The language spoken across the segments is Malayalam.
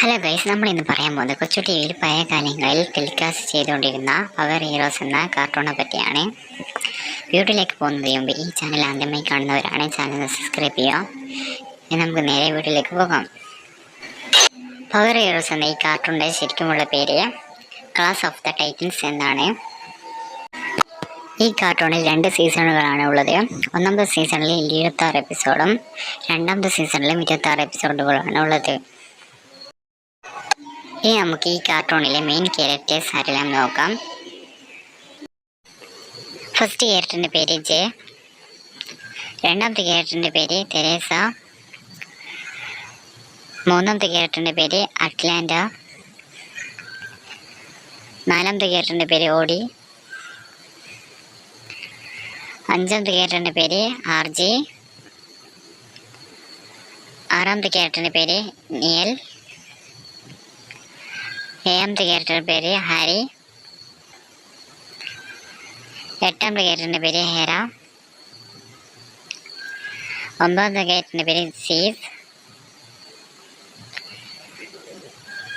ഗൈസ് നമ്മൾ ഇന്ന് പറയാൻ പോകുന്നത് കൊച്ചു ടി വിയിൽ പഴയ കാലങ്ങളിൽ ടെലികാസ്റ്റ് ചെയ്തുകൊണ്ടിരുന്ന പവർ ഹീറോസ് എന്ന കാർട്ടൂണെ പറ്റിയാണ്. വീഡിയോയിലേക്ക് പോകുന്നതിന് മുമ്പ് ഈ ചാനൽ ആദ്യമായി കാണുന്നവരാണ് ചാനൽ സബ്സ്ക്രൈബ് ചെയ്യുക. ഇനി നമുക്ക് നേരെ വീട്ടിലേക്ക് പോകാം. പവർ ഹീറോസ് എന്ന ഈ കാർട്ടൂണിന്റെ ശരിക്കുമുള്ള പേര് ക്ലാസ് ഓഫ് ദ ടൈറ്റൻസ് എന്നാണ്. ഈ കാർട്ടൂണിൽ രണ്ട് സീസണുകളാണ് ഉള്ളത്. ഒന്നാമത്തെ സീസണിൽ ഇരുപത്താറ് എപ്പിസോഡും രണ്ടാമത്തെ സീസണിലും ഇരുപത്താറ് എപ്പിസോഡുകളാണ് ഉള്ളത്. ഇനി നമുക്ക് ഈ കാർട്ടൂണിലെ മെയിൻ ക്യാരക്ടേഴ്സ് ആരെല്ലാം നോക്കാം? ഫസ്റ്റ് ക്യാരക്ടറിന്റെ പേര് ജെ. രണ്ടാമത്തെ ക്യാരക്ടറിന്റെ പേര് തെരേസ. മൂന്നാമത്തെ ക്യാരക്ടറിന്റെ പേര് അറ്റ്ലാന്റ. നാലാമത്തെ ക്യാരക്ടറിന്റെ പേര് ഓടി അഞ്ചാമത്തെ ക്യാരക്ടറിന്റെ പേര് ആർ ജെ. ആറാമത്തെ ക്യാരക്ടറിന്റെ പേര് നിയൽ. ഏഴാമത്തെ ക്യാരക്ടറുടെ പേര് ഹാരി എട്ടാമത്തെ ക്യാരക്ടറിന്റെ പേര് ഹെറ ഒമ്പതാമത്തെ ക്യാരക്ടറിന്റെ പേര് സീഫ്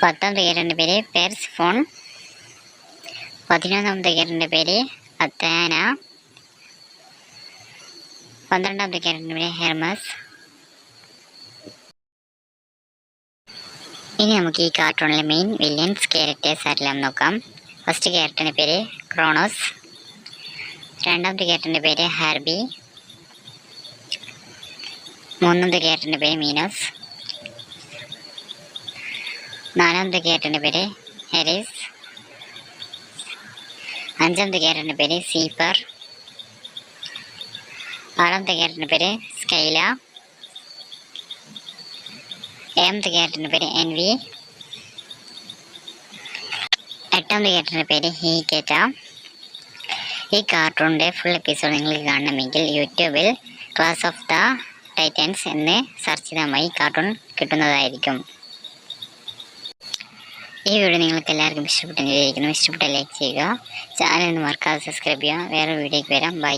പത്താമത്തെ ക്യാരക്ടറിന്റെ പേര് പെർസ് ഫോൺ പതിനൊന്നാമത്തെ ക്യാരക്ടറിന്റെ പേര് അത്താന പന്ത്രണ്ടാമത്തെ ക്യാരക്ടറിന്റെ പേര് ഹെർമസ് ഇനി നമുക്ക് ഈ കാർട്ടൂണിലെ മെയിൻ വില്യൻസ് ക്യാരക്ടേഴ്സ് ആരെല്ലാം നോക്കാം? ഫസ്റ്റ് ക്യാരക്ടറിന്റെ പേര് ക്രോണോസ്. രണ്ടാമത്തെ ക്യാരക്ടറിന്റെ പേര് ഹാർബി. മൂന്നാമത്തെ ക്യാരക്ടറിന്റെ പേര് മീനോസ്. നാലാമത്തെ ക്യാരക്ടറിന്റെ പേര് ഹെരീസ്. അഞ്ചാമത്തെ ക്യാരക്ടറിന്റെ പേര് സീപ്പർ ആറാമത്തെ ക്യാരക്ടറിന്റെ പേര് സ്കൈല. ഏഴാമത്തെ ക്യാരക്ടറിന്റെ പേര്? എൻ വി എട്ടാമത്തെ ക്യാരക്ടറിന്റെ പേര് ഹീ കേറ്റ ഈ കാർട്ടൂണിന്റെ ഫുൾ എപ്പിസോഡ് നിങ്ങൾക്ക് കാണണമെങ്കിൽ യൂട്യൂബിൽ ക്ലാസ് ഓഫ് ദ ടൈറ്റൻസ് എന്ന് സെർച്ച് ചെയ്താൽ കാർട്ടൂൺ കിട്ടുന്നതായിരിക്കും. ഈ വീഡിയോ നിങ്ങൾക്ക് എല്ലാവർക്കും ഇഷ്ടപ്പെട്ടെന്ന് വിചാരിക്കുന്നു. ഇഷ്ടപ്പെട്ട ലൈക്ക് ചെയ്യുക. ചാനൽ ഒന്ന് മറക്കാതെ സബ്സ്ക്രൈബ് ചെയ്യുക. വേറെ വീഡിയോയ്ക്ക് വരാം. ബൈ